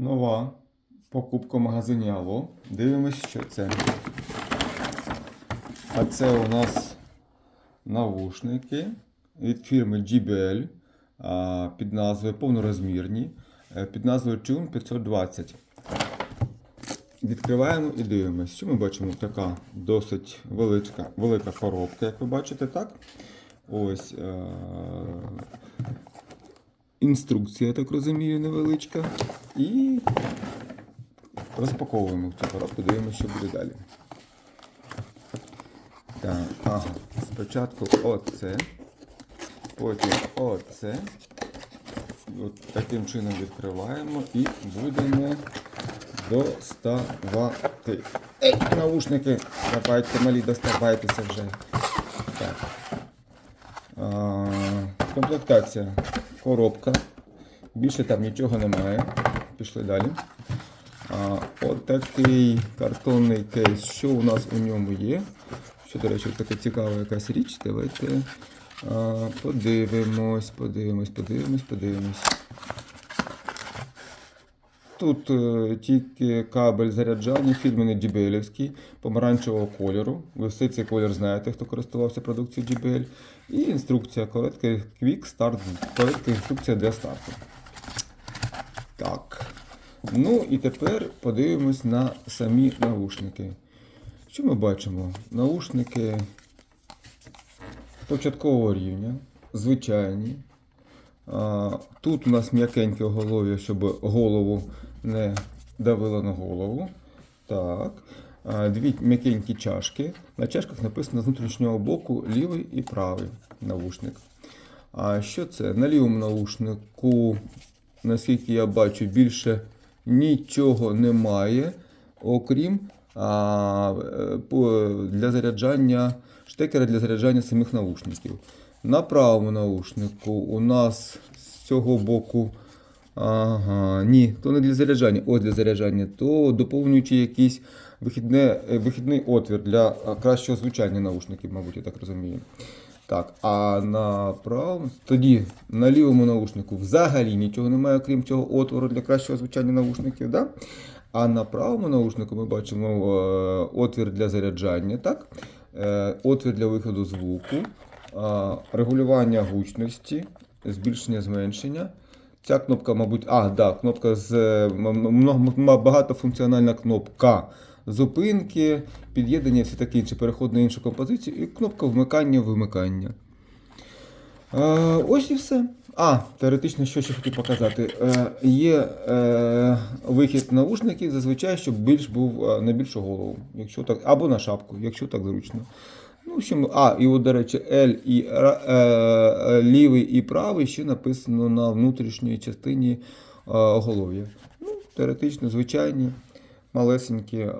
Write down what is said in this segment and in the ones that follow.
Нова покупка в магазині Ало. Дивимось, що це. А це у нас навушники від фірми JBL під назвою повнорозмірні, е, під назвою Tune 520. Відкриваємо і дивимося. Що ми бачимо? Така досить велика, велика коробка, як ви бачите, так? Ось. Інструкція, я так розумію, невеличка. І розпаковуємо цю коробку, дивимося, що буде далі. Так, ага. Спочатку оце. Потім оце. От таким чином відкриваємо і будемо доставати. Ей, наушники! Давайте, малі, доставайтеся вже. Так. А, комплектація. Коробка. Більше там нічого немає. Пішли далі. А, такий картонний кейс. Що у нас у ньому є? Що, до речі, така цікава якась річ. Давайте подивимось, подивимось, подивимось, подивимось. Тут е, тільки кабель заряджання фірменний JBL, помаранчевого кольору. Ви все цей колір знаєте, хто користувався продукцією JBL. І інструкція коротка Quick Start, коротка інструкція для старту. Так. Ну і тепер подивимось на самі наушники. Що ми бачимо? Наушники початкового рівня, звичайні. Тут у нас м'якеньке оголов'я, щоб голову не давило на голову. Так. Дві м'якенькі чашки. На чашках написано з внутрішнього боку лівий і правий навушник. А що це? На лівому наушнику, наскільки я бачу, більше нічого немає, окрім а, е, для заряджання штекера для заряджання самих наушників. На правому наушнику у нас з цього боку. Ага, ні, то не для заряджання, ось для заряджання, то доповнюючи якийсь вихідне, е, вихідний отвір для кращого звучання наушників, мабуть, я так розумію. Так, а на правому, тоді на лівому наушнику взагалі нічого немає, крім цього отвору для кращого звучання наушників. Да? А на правому наушнику ми бачимо е, отвір для заряджання, так? Е, отвір для виходу звуку, е, регулювання гучності, збільшення, зменшення. Ця кнопка, мабуть, а, да, кнопка з е, багатофункціональна кнопка зупинки, під'єднання все таке інше, переход на іншу композицію, і кнопка вмикання-вимикання. Е, ось і все. А, теоретично, що ще хотів показати. Е, є е, вихід наушників, зазвичай, щоб більш був е, на більшу голову, якщо так, або на шапку, якщо так зручно. Ну, в общем, а, і от, до речі, L і е, е, лівий і правий ще написано на внутрішній частині е, оголов'я. Ну, теоретично, звичайні, малесенькі е,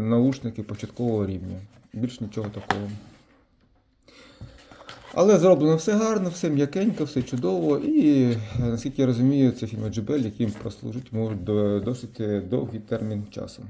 наушники початкового рівня. Більш нічого такого. Але зроблено все гарно, все м'якенько, все чудово. І е, наскільки я розумію, це фірма JBL, яким прослужить можуть досить е, довгий термін часу.